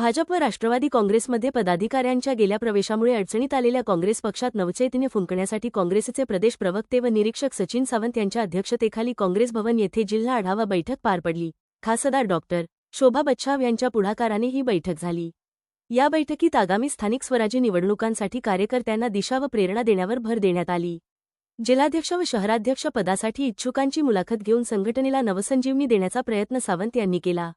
भाजप व राष्ट्रवादी काँग्रेसमध्ये पदाधिकाऱ्यांच्या गेल्या प्रवेशामुळे अडचणीत आलेल्या काँग्रेस पक्षात नवचैतन्य फुंकण्यासाठी काँग्रेसचे प्रदेश प्रवक्ते व निरीक्षक सचिन सावंत यांच्या अध्यक्षतेखाली काँग्रेस भवन येथे जिल्हा आढावा बैठक पार पडली. खासदार डॉक्टर शोभा बच्छाव यांच्या पुढाकाराने ही बैठक झाली. या बैठकीत आगामी स्थानिक स्वराज्य निवडणुकांसाठी कार्यकर्त्यांना दिशा व प्रेरणा देण्यावर भर देण्यात आली. जिल्हाध्यक्ष व शहराध्यक्ष पदासाठी इच्छुकांची मुलाखत घेऊन संघटनेला नवसंजीवनी देण्याचा प्रयत्न सावंत यांनी केला.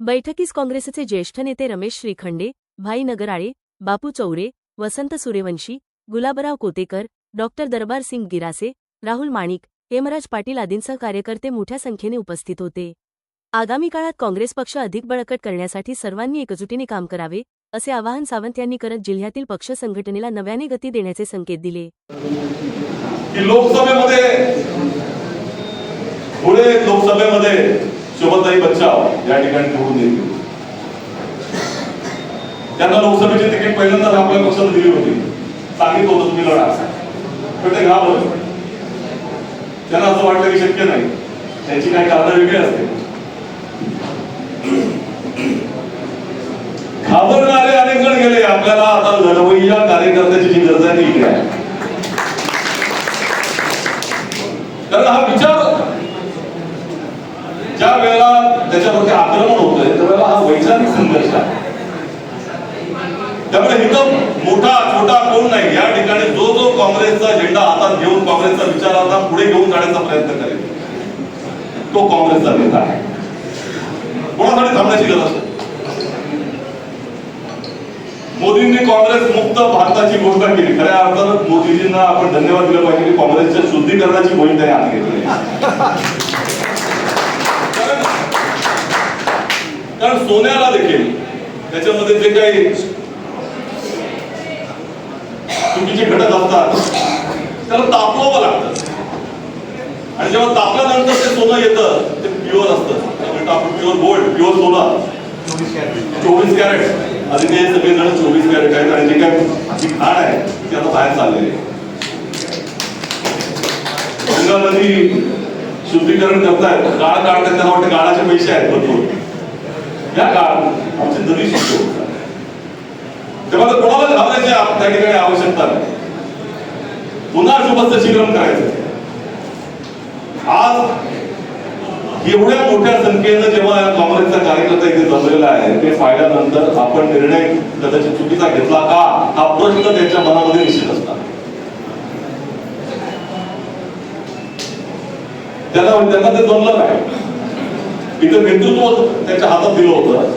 बैठकीस काँग्रेसचे ज्येष्ठ नेते रमेश श्रीखंडे भाई नगराळे बापू चौरे वसंत सूर्यवंशी गुलाबराव कोतेकर डॉक्टर दरबार सिंग गिरासे राहुल माणिक हेमराज पाटील आदींसह कार्यकर्ते मोठ्या संख्येने उपस्थित होते. आगामी काळात काँग्रेस पक्ष अधिक बळकट करण्यासाठी सर्वांनी एकजुटीने काम करावे असे आवाहन सावंत यांनी करत जिल्ह्यातील पक्ष संघटनेला नव्याने गती देण्याचे संकेत दिले. लोकसभेमध्ये पुढे लोकसभेमध्ये शोभताई बच्चाव या ठिकाणी निवडून येतील. त्यांना लोकसभेची तिकीट पहिल्यांदाच आपल्या पक्षाला दिली होती. सांगितलं होतं तुम्ही लढा. पण ते घाबरले. त्यांना असं वाटलं की शक्य नाही. त्यांची काही कारणं वेगळी असते घाबरणारे अनेक जण गेले. आपल्याला आता लढवय्या कार्यकर्त्याची जी गरज आहे ती आहे. कारण हा विचार ज्या वेळेला त्याच्यावरती आक्रमण होतंय त्यावेळेला हा वैचारिक संघर्ष आहे. त्यामुळे इथं मोठा छोटा कोण नाही. या ठिकाणी जो जो काँग्रेसचा झेंडा हातात घेऊन काँग्रेसचा विचार आता पुढे घेऊन जाण्याचा प्रयत्न करेल. तो काँग्रेसचा नेता आहे. कोणासाठी थांबण्याची गरज नाही. मोदींनी काँग्रेस मुक्त भारताची घोषणा केली. खऱ्या अर्थानं मोदीजींना आपण धन्यवाद दिलं पाहिजे की काँग्रेसच्या शुद्धीकरणाची मोहीम त्यांनी हाती घेतली. सोन्याला देखील. त्याच्यामध्ये जे काही चुकीचे घटक असतात त्याला तापवावं लागतं. आणि जेव्हा तापल्यानंतर ते सोनं येतं ते प्युअर असतं. त्यामुळे आपण प्युअर गोल्ड प्युअर सोनं चोवीस कॅरेट. आधी ते सगळे जण चोवीस कॅरेट आहेत आणि जे काय जी खाण आहे ती आता बाहेर चाललेली आहे गंगा नदी शुद्धीकरण करतायत. गाळ काढतात त्यांना वाटतं गाळाचे पैसे आहेत भरपूर. या काळात आमची नदी शुद्ध होत तेव्हा कोणाला घाबरायची त्या ठिकाणी आवश्यकता नाही. पुन्हा शुभस्थशीकरण करायचं. आज एवढ्या मोठ्या संख्येनं जेव्हा काँग्रेसचा कार्यकर्ता इथे जमलेला आहे ते फायद्यानंतर आपण निर्णय कदाचित चुकीचा घेतला का हा प्रश्न त्यांच्या मनामध्ये निश्चित असतात त्यांना त्यांना ते जमलं नाही. इथं नेतृत्व त्यांच्या हातात दिलं होतं.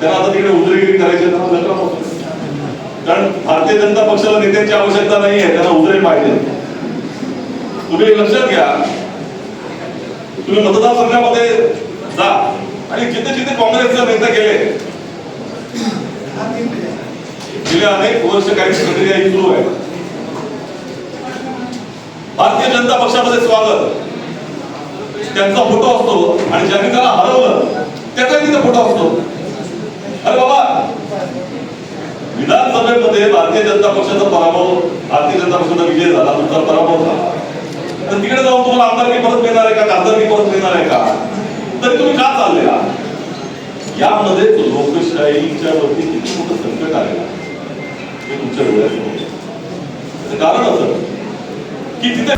त्यांना आता तिकडे उजरेगिरी करायची त्यांना कारण भारतीय जनता पक्षाला नेत्यांची आवश्यकता नाही आहे त्यांना उदरे पाहिजे. तुम्ही लक्षात घ्या. तुम्ही मतदारसंघामध्ये जा. आणि जिथे जिथे काँग्रेसचे नेते गेले गेले अनेक वर्ष काही प्रक्रिया ही सुरू आहे भारतीय जनता पक्षामध्ये स्वागत. त्यांचा फोटो असतो आणि ज्यांनी त्याला हरवलं त्याचा तिथे फोटो असतो. अरे बाबा विधानसभेमध्ये भारतीय जनता पक्षाचा पराभव भारतीय जनता पक्षाचा विजय झाला तुमचा पराभव झाला. तर तिकडे जाऊन तुम्हाला आमदारकी परत मिळणार आहे का खासदारकी परत मिळणार आहे का? तरी तुम्ही का चालले यामध्ये लोकशाहीच्या वरती किती मोठं संकट आलेलं आहे. हे तुमच्या डोळ्यासमोर कारण असं की तिथे